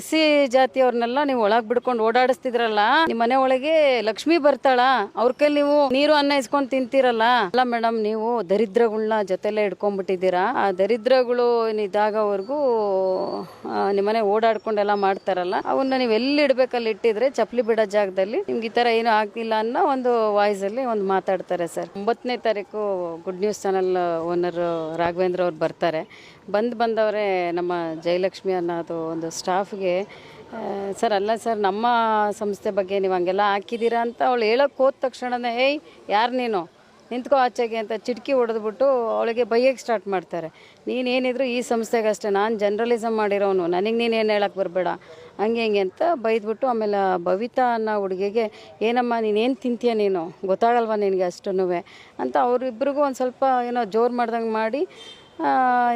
S C ಜಾತಿಯವ್ರನ್ನೆಲ್ಲ ನೀವು ಒಳಗ್ ಬಿಡ್ಕೊಂಡು ಓಡಾಡಿಸ್ತಿದ್ರಲ್ಲ, ನಿಮ್ ಮನೆ ಒಳಗೆ ಲಕ್ಷ್ಮಿ ಬರ್ತಾಳ, ಅವ್ರ ಕೈಲಿ ನೀವು ನೀರು ಅನ್ನ ಇಸ್ಕೊಂಡ್ ತಿಂತೀರಲ್ಲ. ಅಲ್ಲ ಮೇಡಮ್, ನೀವು ದರಿದ್ರಗಳನ್ನ ಜೊತೆಲೆ ಇಟ್ಕೊಂಡ್ಬಿಟ್ಟಿದ್ದೀರಾ ಆ ದರಿದ್ರಗಳು ಇದಾಗವರೆಗೂ ನಿಮ್ಮನೆ ಓಡಾಡ್ಕೊಂಡೆಲ್ಲ ಮಾಡ್ತಾರಲ್ಲ ಅವನ್ನ ನೀವು ಎಲ್ಲಿ ಇಡ್ಬೇಕಲ್ಲಿ ಇಟ್ಟಿದ್ರೆ ಚಪ್ಲಿ ಬಿಡೋ ಜಾಗದಲ್ಲಿ ನಿಮ್ಗೆ ಈ ತರ ಏನು ಆಗ್ತಿಲ್ಲ ಅನ್ನೋ ಒಂದು ವಾಯ್ಸ್ ಅಲ್ಲಿ ಒಂದು ಮಾತಾಡ್ತಾರೆ ಸರ್. ಒಂಬತ್ತನೇ ತಾರೀಕು good news channel owner Raghavendra ಅವ್ರು ಬರ್ತಾರೆ. ಬಂದು ಬಂದವರೇ ನಮ್ಮ ಜಯಲಕ್ಷ್ಮಿ ಅನ್ನೋದು ಒಂದು ಸ್ಟಾಫ್ಗೆ ಸರ್, ಅಲ್ಲ ಸರ್, ನಮ್ಮ ಸಂಸ್ಥೆ ಬಗ್ಗೆ ನೀವು ಹಂಗೆಲ್ಲ ಹಾಕಿದ್ದೀರಾ ಅಂತ ಅವಳು ಹೇಳೋಕ್ಕೆ ಹೋದ ತಕ್ಷಣನೇ, ಏಯ್, ಯಾರು ನೀನು? ನಿಂತ್ಕೋ ಆಚೆಗೆ ಅಂತ ಚಿಟಕಿ ಹೊಡೆದ್ಬಿಟ್ಟು ಅವಳಿಗೆ ಬೈಯಕ್ಕೆ ಸ್ಟಾರ್ಟ್ ಮಾಡ್ತಾರೆ. ನೀನೇನಿದ್ರು ಈ ಸಂಸ್ಥೆಗಷ್ಟೇ, ನಾನು ಜರ್ನಲಿಸಮ್ ಮಾಡಿರೋನು, ನನಗೆ ನೀನು ಏನು ಹೇಳಕ್ಕೆ ಬರಬೇಡ, ಹಂಗೆ ಹಿಂಗೆ ಅಂತ ಬೈದ್ಬಿಟ್ಟು ಆಮೇಲೆ ಭವಿತಾ ಅನ್ನೋ ಹುಡುಗಿಗೆ, ಏನಮ್ಮ, ನೀನೇನು ತಿಂತೀಯ ನೀನು? ಗೊತ್ತಾಗಲ್ವಾ ನಿನಗೆ ಅಷ್ಟೂ ಅಂತ ಅವರಿಬ್ಬರಿಗೂ ಒಂದು ಸ್ವಲ್ಪ ಏನೋ ಜೋರು ಮಾಡ್ದಂಗೆ ಮಾಡಿ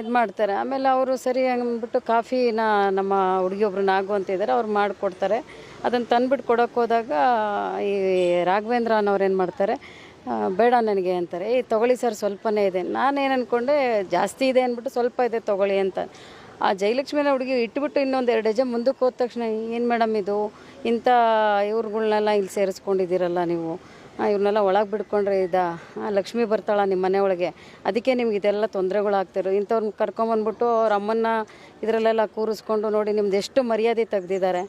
ಇದು ಮಾಡ್ತಾರೆ. ಆಮೇಲೆ ಅವರು ಸರಿ ಅಂದ್ಬಿಟ್ಟು ಕಾಫಿನ ನಮ್ಮ ಹುಡುಗಿಯೊಬ್ರು ನಾಗು ಅಂತ ಇದ್ದಾರೆ ಅವ್ರು ಮಾಡಿಕೊಡ್ತಾರೆ. ಅದನ್ನು ತಂದ್ಬಿಟ್ಟು ಕೊಡೋಕೆ ಹೋದಾಗ, ಈ ರಾಘವೇಂದ್ರ ಅನ್ನೋರು ಏನು ಮಾಡ್ತಾರೆ ಬೇಡ ನನಗೆ ಅಂತಾರೆ. ಈ ತೊಗೊಳ್ಳಿ ಸರ್, ಸ್ವಲ್ಪನೇ ಇದೆ. ನಾನೇನು ಅಂದ್ಕೊಂಡೆ ಜಾಸ್ತಿ ಇದೆ ಅಂದ್ಬಿಟ್ಟು ಸ್ವಲ್ಪ ಇದೆ, ತೊಗೊಳ್ಳಿ ಅಂತ. ಆ ಜಯಲಕ್ಷ್ಮಿನ ಹುಡುಗಿ ಇಟ್ಬಿಟ್ಟು ಇನ್ನೊಂದು ಎರಡು ಹೆಜ್ಜೆ ಮುಂದಕ್ಕೆ ಹೋದ ತಕ್ಷಣ, ಏನು ಮೇಡಮ್ ಇದು? ಇಂಥ ಇವ್ರುಗಳ್ನೆಲ್ಲ ಇಲ್ಲಿ ಸೇರಿಸ್ಕೊಂಡಿದ್ದೀರಲ್ಲ ನೀವು? ಇವ್ರನ್ನೆಲ್ಲ ಒಳಗೆ ಬಿಡ್ಕೊಂಡ್ರೆ ಇದ? ಲಕ್ಷ್ಮಿ ಬರ್ತಾಳ ನಿಮ್ಮ ಮನೆ ಅದಕ್ಕೆ ನಿಮ್ಗೆ ಇದೆಲ್ಲ ತೊಂದರೆಗಳು ಆಗ್ತಿರೋ ಇಂಥವ್ರನ್ನ ಕರ್ಕೊಂಬಂದ್ಬಿಟ್ಟು ಅವ್ರ ಅಮ್ಮನ್ನ ಇದರಲ್ಲೆಲ್ಲ ಕೂರಿಸ್ಕೊಂಡು ನೋಡಿ ನಿಮ್ದು ಎಷ್ಟು ಮರ್ಯಾದೆ ತೆಗ್ದಿದ್ದಾರೆ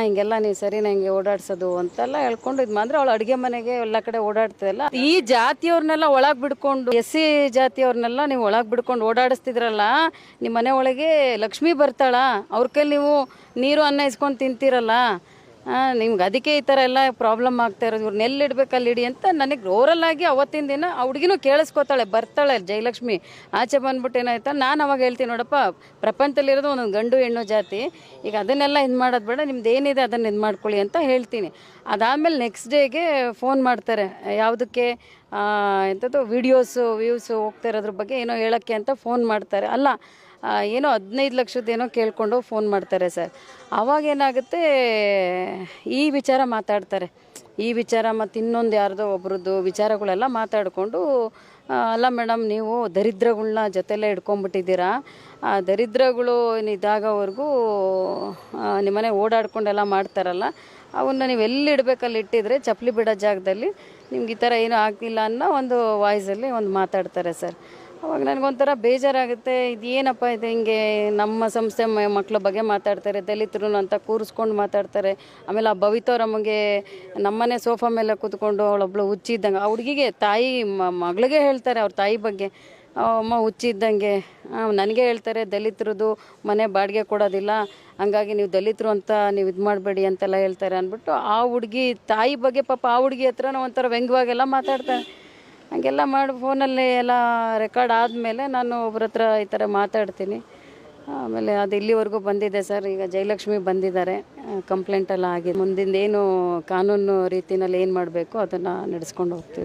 ಹಿಂಗೆಲ್ಲ ನೀವು ಸರಿನ ಹಿಂಗೆ ಓಡಾಡ್ಸೋದು ಅಂತೆಲ್ಲ ಹೇಳ್ಕೊಂಡು ಇದು ಅಂದ್ರೆ ಅವಳು ಅಡುಗೆ ಮನೆಗೆ ಎಲ್ಲ ಕಡೆ ಓಡಾಡ್ತದಲ್ಲ ಈ ಜಾತಿಯವ್ರನ್ನೆಲ್ಲ ಒಳಗೆ ಬಿಡ್ಕೊಂಡು ಎಸ್ ಸಿ ಜಾತಿಯವ್ರನ್ನೆಲ್ಲ ನೀವು ಒಳಗೆ ಬಿಡ್ಕೊಂಡು ಓಡಾಡಿಸ್ತಿದ್ರಲ್ಲ ನಿಮ್ಮ ಮನೆ ಒಳಗೆ ಲಕ್ಷ್ಮಿ ಬರ್ತಾಳ. ಅವ್ರ ಕೈಲಿ ನೀವು ನೀರು ಅನ್ನ ಇಸ್ಕೊಂಡು ತಿಂತೀರಲ್ಲ. ನಿಮ್ಗೆ ಅದಕ್ಕೆ ಈ ಥರ ಎಲ್ಲ ಪ್ರಾಬ್ಲಮ್ ಆಗ್ತಾ ಇರೋದು. ಇವ್ರನ್ನ ಎಲ್ಲಿ ಇಡ್ಬೇಕು ಅಲ್ಲಿ ಇಡಿ ಅಂತ ನನಗೆ ಓರಲ್ ಆಗಿ ಅವತ್ತಿನ ದಿನ ಆ ಹುಡುಗಿನೂ ಕೇಳಿಸ್ಕೊತಾಳೆ, ಬರ್ತಾಳೆ ಜಯಲಕ್ಷ್ಮಿ. ಆಚೆ ಬಂದ್ಬಿಟ್ಟು ಏನಾಯ್ತಾ, ನಾನು ಅವಾಗ ಹೇಳ್ತೀನಿ ನೋಡಪ್ಪ ಪ್ರಪಂಚದಲ್ಲಿರೋದು ಒಂದೊಂದು ಗಂಡು ಹೆಣ್ಣು ಜಾತಿ. ಈಗ ಅದನ್ನೆಲ್ಲ ಇದು ಮಾಡೋದು ಬೇಡ, ನಿಮ್ದು ಏನಿದೆ ಅದನ್ನು ಇದು ಮಾಡ್ಕೊಳ್ಳಿ ಅಂತ ಹೇಳ್ತೀನಿ. ಅದಾದಮೇಲೆ ನೆಕ್ಸ್ಟ್ ಡೇಗೆ ಫೋನ್ ಮಾಡ್ತಾರೆ, ಯಾವುದಕ್ಕೆ ಎಂಥದ್ದು ವೀಡಿಯೋಸು ವ್ಯೂಸು ಹೋಗ್ತಾ ಇರೋದ್ರ ಬಗ್ಗೆ ಏನೋ ಹೇಳೋಕ್ಕೆ ಅಂತ ಫೋನ್ ಮಾಡ್ತಾರೆ. ಅಲ್ಲ ಏನೋ ಹದಿನೈದು ಲಕ್ಷದ್ದೇನೋ ಕೇಳಿಕೊಂಡು ಫೋನ್ ಮಾಡ್ತಾರೆ ಸರ್. ಆವಾಗ ಏನಾಗುತ್ತೆ, ಈ ವಿಚಾರ ಮಾತಾಡ್ತಾರೆ. ಈ ವಿಚಾರ ಮತ್ತು ಇನ್ನೊಂದು ಯಾರ್ದೋ ಒಬ್ರದ್ದು ವಿಚಾರಗಳೆಲ್ಲ ಮಾತಾಡಿಕೊಂಡು ಅಲ್ಲ ಮೇಡಮ್, ನೀವು ದರಿದ್ರಗಳನ್ನ ಜೊತೆಲೇ ಇಟ್ಕೊಂಡ್ಬಿಟ್ಟಿದ್ದೀರಾ ಆ, ದರಿದ್ರಗಳು ಇದಾಗೋವರೆಗೂ ನಿಮ್ಮನೆ ಓಡಾಡ್ಕೊಂಡೆಲ್ಲ ಮಾಡ್ತಾರಲ್ಲ, ಅವನ್ನ ನೀವು ಎಲ್ಲಿ ಇಡಬೇಕಲ್ಲಿ ಇಟ್ಟಿದ್ರೆ ಚಪ್ಪಲಿ ಬಿಡೋ ಜಾಗದಲ್ಲಿ ನಿಮ್ಗೆ ಈ ಥರ ಏನೂ ಆಗ್ತಿಲ್ಲ ಅನ್ನೋ ಒಂದು ವಾಯ್ಸಲ್ಲಿ ಒಂದು ಮಾತಾಡ್ತಾರೆ ಸರ್. ಅವಾಗ ನನಗೊಂಥರ ಬೇಜಾರಾಗುತ್ತೆ, ಇದು ಏನಪ್ಪ ಇದು ಹಿಂಗೆ ನಮ್ಮ ಸಂಸ್ಥೆ ಮಕ್ಕಳ ಬಗ್ಗೆ ಮಾತಾಡ್ತಾರೆ ದಲಿತರು ಅಂತ ಕೂರಿಸ್ಕೊಂಡು ಮಾತಾಡ್ತಾರೆ. ಆಮೇಲೆ ಆ ಭವಿತವ್ರಮ್ಮಗೆ ನಮ್ಮನೆ ಸೋಫಾ ಮೇಲೆ ಕೂತ್ಕೊಂಡು ಅವಳೊಬ್ಳು ಹುಚ್ಚಿದ್ದಂಗೆ, ಆ ಹುಡುಗಿಗೆ ತಾಯಿ ಮಗಳಿಗೆ ಹೇಳ್ತಾರೆ ಅವ್ರ ತಾಯಿ ಬಗ್ಗೆ. ಅಮ್ಮ ಹುಚ್ಚಿದ್ದಂಗೆ ನನಗೆ ಹೇಳ್ತಾರೆ, ದಲಿತರದು ಮನೆ ಬಾಡಿಗೆ ಕೊಡೋದಿಲ್ಲ, ಹಂಗಾಗಿ ನೀವು ದಲಿತರು ಅಂತ ನೀವು ಇದು ಮಾಡಬೇಡಿ ಅಂತೆಲ್ಲ ಹೇಳ್ತಾರೆ ಅಂದ್ಬಿಟ್ಟು ಆ ಹುಡುಗಿ ತಾಯಿ ಬಗ್ಗೆ ಪಾಪ ಆ ಹುಡುಗಿ ಹತ್ರನೂ ಒಂಥರ ವ್ಯಂಗ್ಯವಾಗೆಲ್ಲ ಮಾತಾಡ್ತಾರೆ. ಹಂಗೆಲ್ಲ ಮಾಡಿ, ಫೋನಲ್ಲಿ ಎಲ್ಲ ರೆಕಾರ್ಡ್ ಆದಮೇಲೆ ನಾನು ಒಬ್ರ ಹತ್ರ ಈ ಥರ ಮಾತಾಡ್ತೀನಿ. ಆಮೇಲೆ ಅದು ಇಲ್ಲಿವರೆಗೂ ಬಂದಿದೆ ಸರ್, ಈಗ ಜಯಲಕ್ಷ್ಮಿ ಬಂದಿದ್ದಾರೆ. ಕಂಪ್ಲೇಂಟ್ ಎಲ್ಲ ಆಗಿದೆ. ಮುಂದಿಂದ ಏನು ಕಾನೂನು ರೀತಿನಲ್ಲಿ ಏನು ಮಾಡಬೇಕು ಅದನ್ನು ನಡೆಸ್ಕೊಂಡು ಹೋಗ್ತೀವಿ.